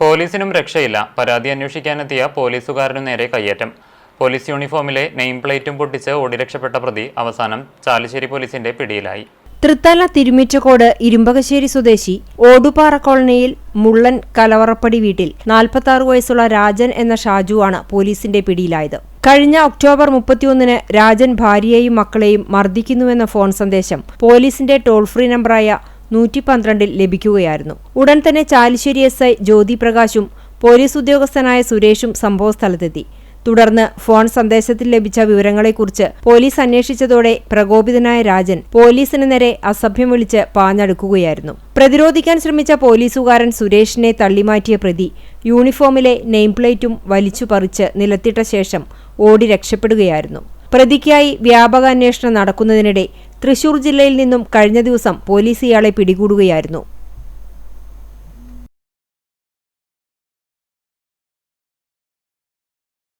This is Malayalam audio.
പോലീസിനും രക്ഷയില്ല. പരാതി അന്വേഷിക്കാനെത്തിയ പോലീസുകാരനു നേരെ കയ്യേറ്റം. പോലീസ് യൂണിഫോമിലെ നെയിം പ്ലേറ്റും പൊട്ടിച്ച് ഓടി രക്ഷപ്പെട്ട പ്രതി അവസാനം ചാലിശ്ശേരി പോലീസിന്റെ പിടിയിലായി. തൃത്തല തിരുമിറ്റക്കോട് ഇരുമ്പകശ്ശേരി സ്വദേശി ഓടുപാറ കോളനിയിൽ മുള്ളൻ കലവറപ്പടി വീട്ടിൽ 46 വയസ്സുള്ള രാജൻ എന്ന ഷാജുവാണ് പോലീസിന്റെ പിടിയിലായത്. കഴിഞ്ഞ ഒക്ടോബർ മുപ്പത്തിയൊന്നിന് രാജൻ ഭാര്യയെയും മക്കളെയും മർദ്ദിക്കുന്നുവെന്ന ഫോൺ സന്ദേശം പോലീസിന്റെ ടോൾ ഫ്രീ നമ്പറായ നൂറ്റി പന്ത്രണ്ടിൽ ലഭിക്കുകയായിരുന്നു. ഉടൻ തന്നെ ചാലിശ്ശേരി എസ് ഐ ജ്യോതി പ്രകാശും പോലീസ് ഉദ്യോഗസ്ഥനായ സുരേഷും സംഭവസ്ഥലത്തെത്തി തുടർന്ന് ഫോൺ സന്ദേശത്തിൽ ലഭിച്ച വിവരങ്ങളെക്കുറിച്ച് പോലീസ് അന്വേഷിച്ചതോടെ പ്രകോപിതനായ രാജൻ പോലീസിന് നേരെ അസഭ്യം വിളിച്ച് പാഞ്ഞടുക്കുകയായിരുന്നു. പ്രതിരോധിക്കാൻ ശ്രമിച്ച പോലീസുകാരൻ സുരേഷിനെ തള്ളിമാറ്റിയ പ്രതി യൂണിഫോമിലെ നെയിം പ്ലേറ്റും വലിച്ചു പറിച്ച് നിലത്തിട്ട ശേഷം ഓടി രക്ഷപ്പെടുകയായിരുന്നു. പ്രതിക്കായി വ്യാപക അന്വേഷണം നടക്കുന്നതിനിടെ തൃശൂർ ജില്ലയിൽ നിന്നും കഴിഞ്ഞ ദിവസം പോലീസ് ഇയാളെ പിടികൂടുകയായിരുന്നു